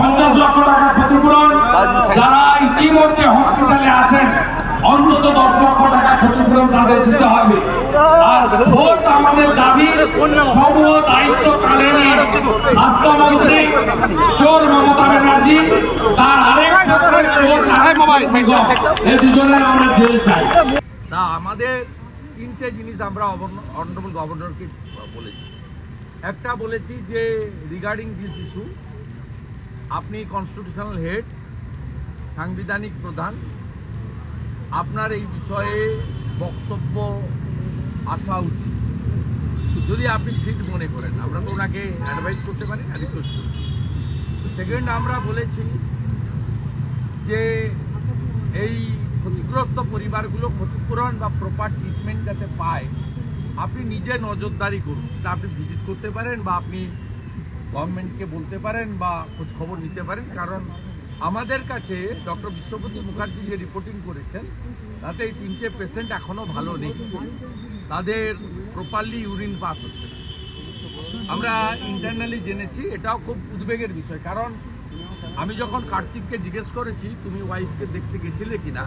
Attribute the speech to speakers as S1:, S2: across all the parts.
S1: পঞ্চাশ লক্ষ টাকা ক্ষতিপূরণ। যারা ইতিমধ্যে হসপিটালে আছেন, অন্তত দশ লক্ষ টাকা ক্ষতিপূরণ তাদের দিতে হবে। আমাদের
S2: তিনটে জিনিস আমরা গভর্নরকে বলেছি। একটা বলেছি যে রিগার্ডিং দিস ইস্যু আপনি কনস্টিটিউশনাল হেড সাংবিধানিক প্রধান। আপনার এই বিষয়ে বক্তব্য আসা উচিত। যদি আপনি ফিট মনে করেন, আমরা তো ওনাকে অ্যাডভাইস করতে পারি না রিকোয়েস্ট করি সেকেন্ড আমরা বলেছি যে এই ক্ষতিগ্রস্ত পরিবারগুলো ক্ষতিপূরণ বা প্রপার ট্রিটমেন্ট যাতে পায়, আপনি নিজে নজরদারি করুন। সেটা আপনি ভিজিট করতে পারেন বা আপনি গভর্নমেন্টকে বলতে পারেন বা খোঁজ খবর নিতে পারেন, কারণ আমাদের কাছে ডক্টর বিশ্বপতি মুখার্জি যে রিপোর্টিং করেছেন, তাতে এই তিনটে পেশেন্ট এখনও ভালো নেই। তাদের প্রপারলি ইউরিন পাস হচ্ছে আমরা ইন্টারনালি জেনেছি, এটাও খুব উদ্বেগের বিষয়, কারণ আমি যখন কার্তিককে জিজ্ঞেস করেছি, তুমি ওয়াইফকে দেখতে গেছিলে কিনা?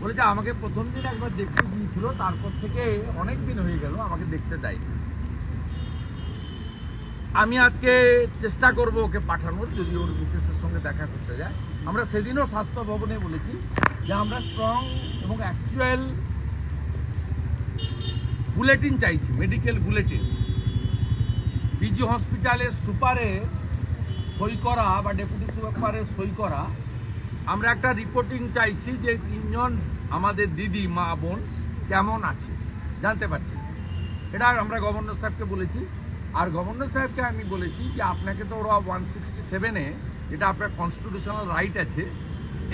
S2: বলে যে, আমাকে প্রথম দিন একবার দেখতে দিয়েছিল তারপর থেকে অনেক দিন হয়ে গেল, আমাকে দেখতে দেয়নি। আমি আজকে চেষ্টা করব ওকে পাঠানোর, যদি ওর বিশেষের সঙ্গে দেখা করতে যায়। আমরা সেদিনও স্বাস্থ্য ভবনে বলেছি যে আমরা স্ট্রং এবং অ্যাকচুয়াল বুলেটিন চাইছি মেডিকেল বুলেটিন পিজি হসপিটালের সুপারে সই করা বা ডেপুটি সুপারে সই করা, আমরা একটা রিপোর্টিং চাইছি যে তিনজন আমাদের দিদি, মা, বোন কেমন আছে, জানতে পারছি। এটা আমরা গভর্নর সাহেবকে বলেছি। আর গভর্নর সাহেবকে আমি বলেছি যে আপনাকে তো ওরা ওয়ান সিক্সটি সেভেনে যেটা আপনার কনস্টিটিউশনাল রাইট আছে,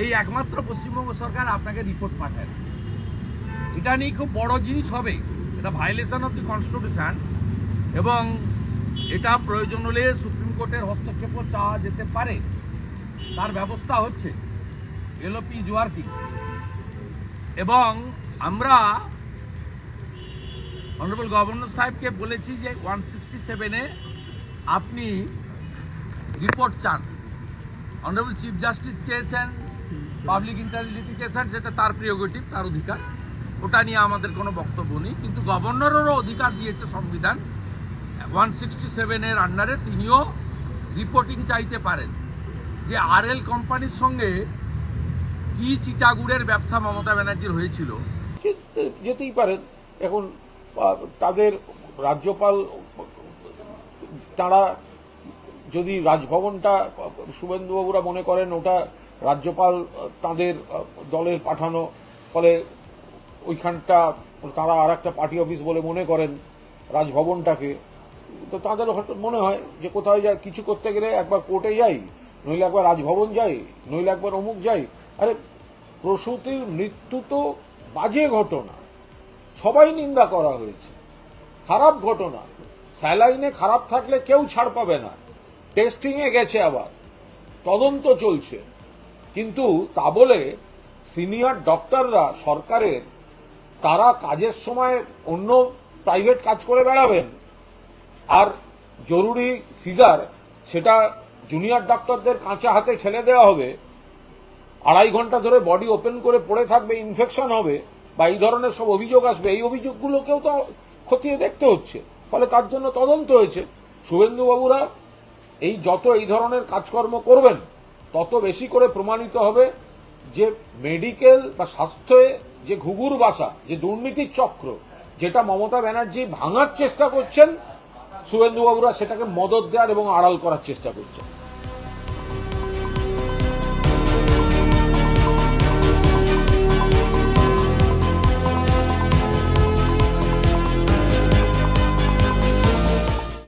S2: এই একমাত্র পশ্চিমবঙ্গ সরকার আপনাকে রিপোর্ট পাঠায় এটা নিয়ে খুব বড় জিনিস হবে, এটা ভায়োলেশন অফ দি কনস্টিটিউশন এবং এটা প্রয়োজন হলে সুপ্রিম কোর্টের হস্তক্ষেপও চাওয়া যেতে পারে। তার ব্যবস্থা হচ্ছে এলওপি জোয়ার্কিং এবং আমরা অনারেবল গভর্নর সাহেবকে বলেছি যে ওয়ান সিক্সটি সেভেনে আপনি রিপোর্ট চান। অনারেবল চিফ জাস্টিস চেয়েছেন পাবলিক ইন্টারলিটিকেশন সেটা তার প্রিয়োগেটিভ তার অধিকার। ওটা নিয়ে আমাদের কোনো বক্তব্য নেই। কিন্তু গভর্নরেরও অধিকার দিয়েছে সংবিধান। ওয়ান সিক্সটি সেভেনের আন্ডারে তিনিও রিপোর্টিং চাইতে পারেন যে আর এল কোম্পানির সঙ্গে কি চিটাগুড়ের ব্যবসা মমতা ব্যানার্জির হয়েছিল।
S3: যেতেই পারেন। এখন তাদের রাজ্যপাল, তারা যদি রাজভবনটা, শুভেন্দুবাবুরা মনে করেন ওটা রাজ্যপাল, তাদের দলের পাঠানো, ফলে ওইখানটা তারা আর একটা পার্টি অফিস বলে মনে করেন রাজভবনটাকে, তো তাদের মনে হয় যে কোথাও যা কিছু করতে গেলে একবার কোর্টে যাই, নইলে একবার রাজভবন যাই, নইলে একবার অমুক যাই। আরে প্রসূতির মৃত্যু তো বাজে ঘটনা। সবাই নিন্দা করা হয়েছে। খারাপ ঘটনা। স্যালাইনে খারাপ থাকলে কেউ ছাড় পাবে না। টেস্টিংয়ে গেছে আবার। তদন্ত চলছে। কিন্তু তা বলে সিনিয়র ডক্টররা সরকারের, তারা কাজের সময় অন্য প্রাইভেট কাজ করে বেড়াবেন। আর জরুরি সিজার, সেটা জুনিয়র ডাক্তারদের কাঁচা হাতে ঠেলে দেওয়া হবে। আড়াই ঘণ্টা ধরে বডি ওপেন করে পড়ে থাকবে, ইনফেকশন হবে। বা এই ধরনের সব অভিযোগ আসবে, এই অভিযোগগুলোকেও তো খতিয়ে দেখতে হচ্ছে। ফলে তার জন্য তদন্ত হয়েছে। শুভেন্দুবাবুরা এই যত এই ধরনের কাজকর্ম করবেন, তত বেশি করে প্রমাণিত হবে যে মেডিকেল বা স্বাস্থ্যে যে ঘুঘুর বাসা, যে দুর্নীতির চক্র, যেটা মমতা ব্যানার্জি ভাঙার চেষ্টা করছেন, শুভেন্দুবাবুরা সেটাকে মদত দেওয়ার এবং আড়াল করার চেষ্টা করছেন।